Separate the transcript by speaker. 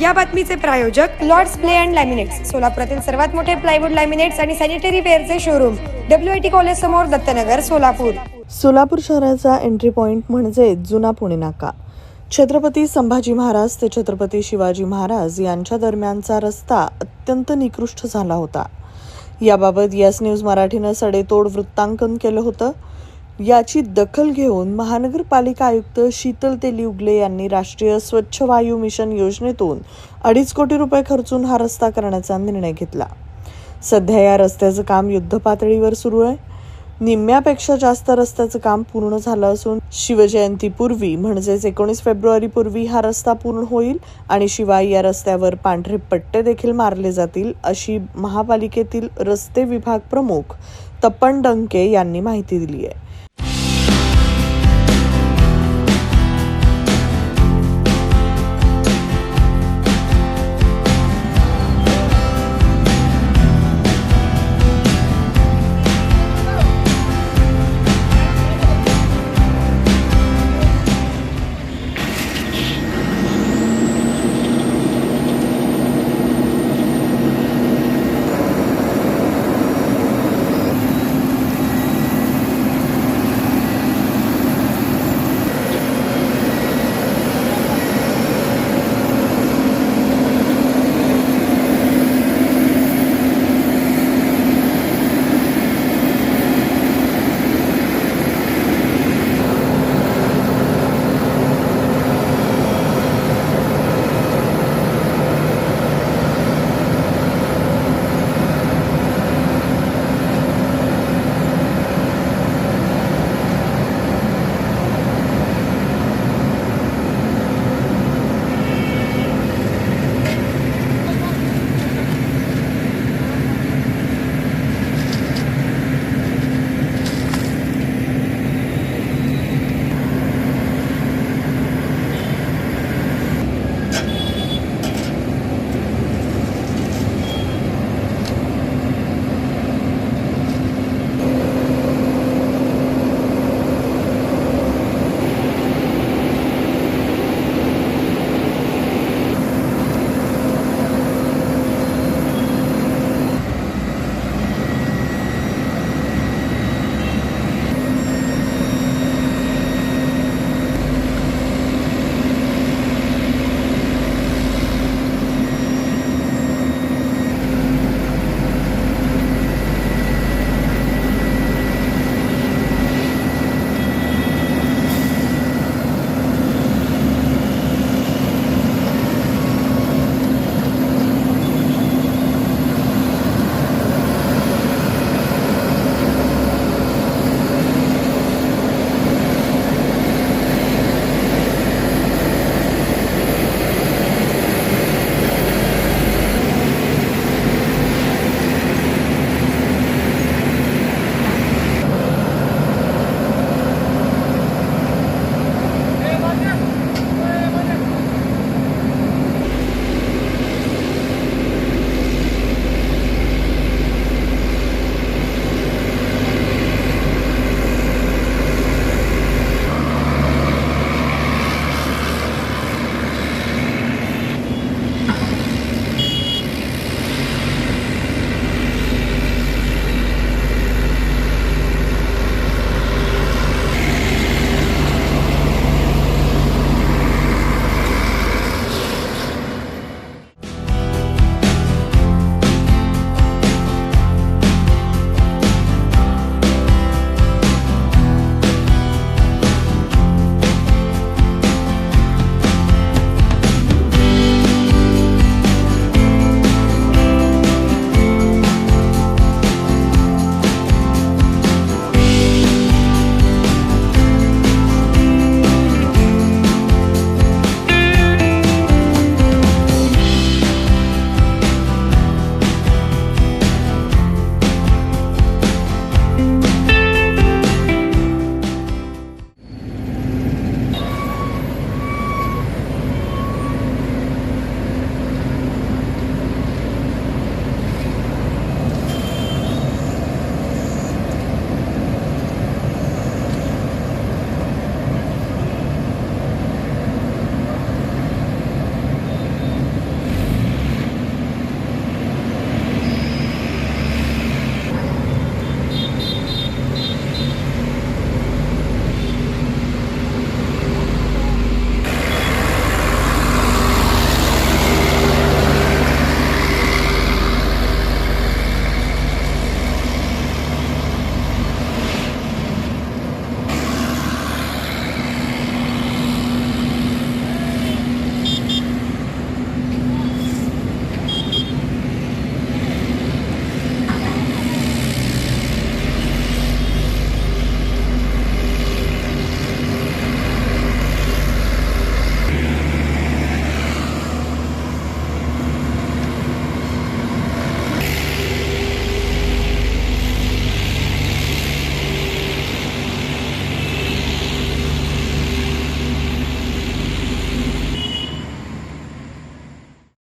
Speaker 1: या बातमीचे प्रायोजक लॉर्ड्स प्ले अँड लॅमिनेट्स सोलापुरातील सर्वात मोठे प्लायवूड लॅमिनेट्स आणि sanitary वेअरचे showroom W I T college समोर दत्तनगर सोलापूर.
Speaker 2: सोलापूर शहराचा एंट्री पॉइंट म्हणजे जुना पुणे नाका. छत्रपती संभाजी महाराज ते छत्रपती शिवाजी महाराज यांच्या दरम्यानचा रस्ता अत्यंत निकृष्ट झाला होता. याबाबत यस न्यूज मराठीनं सडेतोड वृत्तांकन केलं होतं. याची दखल घेऊन महानगरपालिका आयुक्त शीतल तेली उगले यांनी राष्ट्रीय स्वच्छ वायू मिशन योजनेतून अडीच कोटी रुपये खर्चून हा रस्ता करण्याचा निर्णय घेतला. सध्या या रस्त्याचं काम युद्धपातळीवर सुरू आहे. निम्म्यापेक्षा जास्त रस्त्याचं काम पूर्ण झालं असून शिवजयंतीपूर्वी म्हणजेच एकोणीस फेब्रुवारी पूर्वी हा रस्ता पूर्ण होईल आणि शिवाय या रस्त्यावर पांढरे पट्टे देखील मारले जातील अशी महापालिकेतील रस्ते विभाग प्रमुख तपन डंके यांनी माहिती दिली आहे.